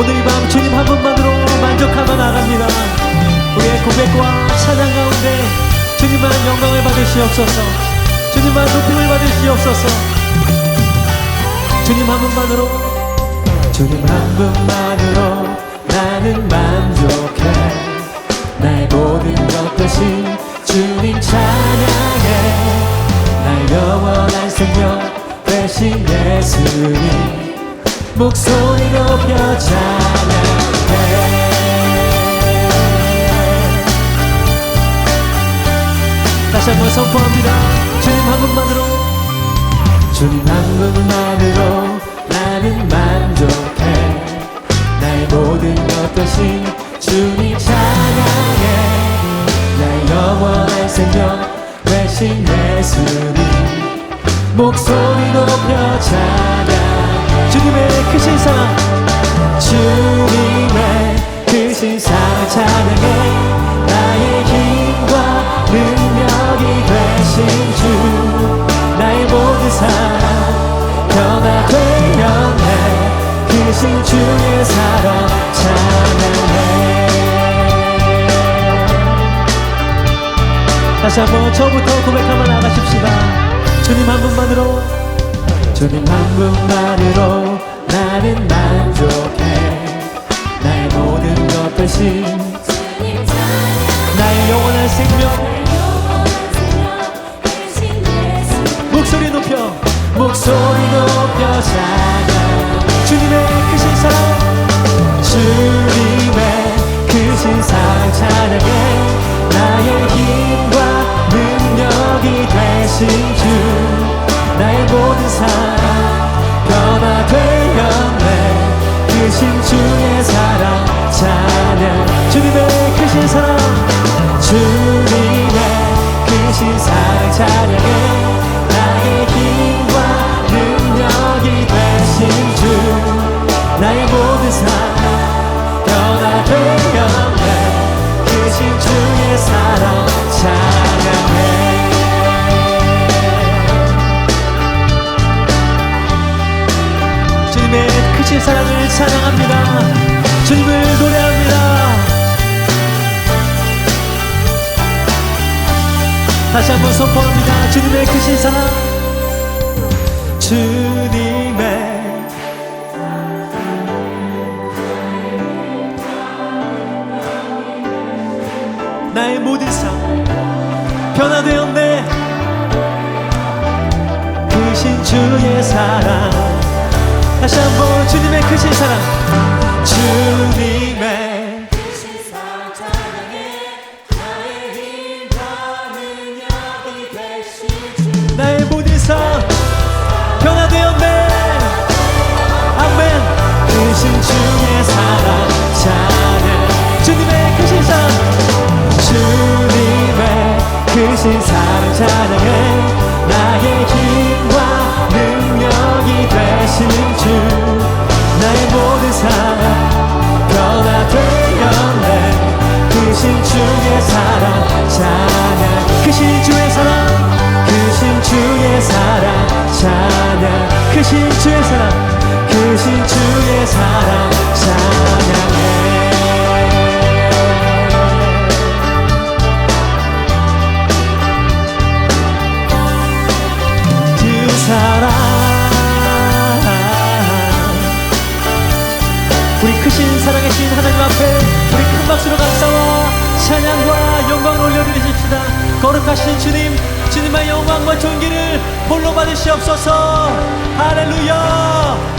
오늘 이 밤 주님 한 분만으로 만족하며 나갑니다. 우리의 고백과 찬양 가운데 주님만 영광을 받으시옵소서. 주님만 높임을 받으시옵소서. 주님 한 분만으로. 주님 한 분만으로 나는 만족해. 나의 모든 것 대신 주님 찬양해. 나의 영원한 생명 대신 예수님 목소리 높여 찬양해 다시 한번 선포합니다. 주님 한 분만으로. 주님 한 분만으로 나는 만족해. 나의 모든 것 대신 주님 찬양해. 나의 영원한 생명 대신 예수님. 목소리 높여 찬양 주님의 되신 주 나의 모든 사랑 변화 되었네. 크신 주의 사랑 찬양해. 다시 한번 처음부터 고백하며 나가십시다. 주님 한 분만으로. 주님 한 분만으로 나는 만족해. 나의 모든 것 대신. 나의 영원한 생명 목소리 높여 목소리 높여 찬양 주님의 크신 사랑 주님의 크신 사랑 찬양해. 나의 힘과 능력이 되신 주 나의 모든 삶 변화 되었네. 크신 주의 사랑 찬양. 주님의 크신 사랑 주님의 크신 사랑 찬양해 사랑을 찬양합니다 주님을 노래합니다 다시 한번 선포합니다. 주님의 크신 사랑, 주님의 나의 모든 삶 변화되었네. 크신 주의 사랑, 다시 한번 주님의 크신 사랑, 주님의 크신 주의 사랑 크신 주의 사랑 찬양해. 그 사랑 우리 크신 사랑이신 하나님 앞에 우리 큰 박수로 감사와 찬양과 영광을 올려드리십시다. 거룩하신 주님 홀로 받으시옵소서 할렐루야.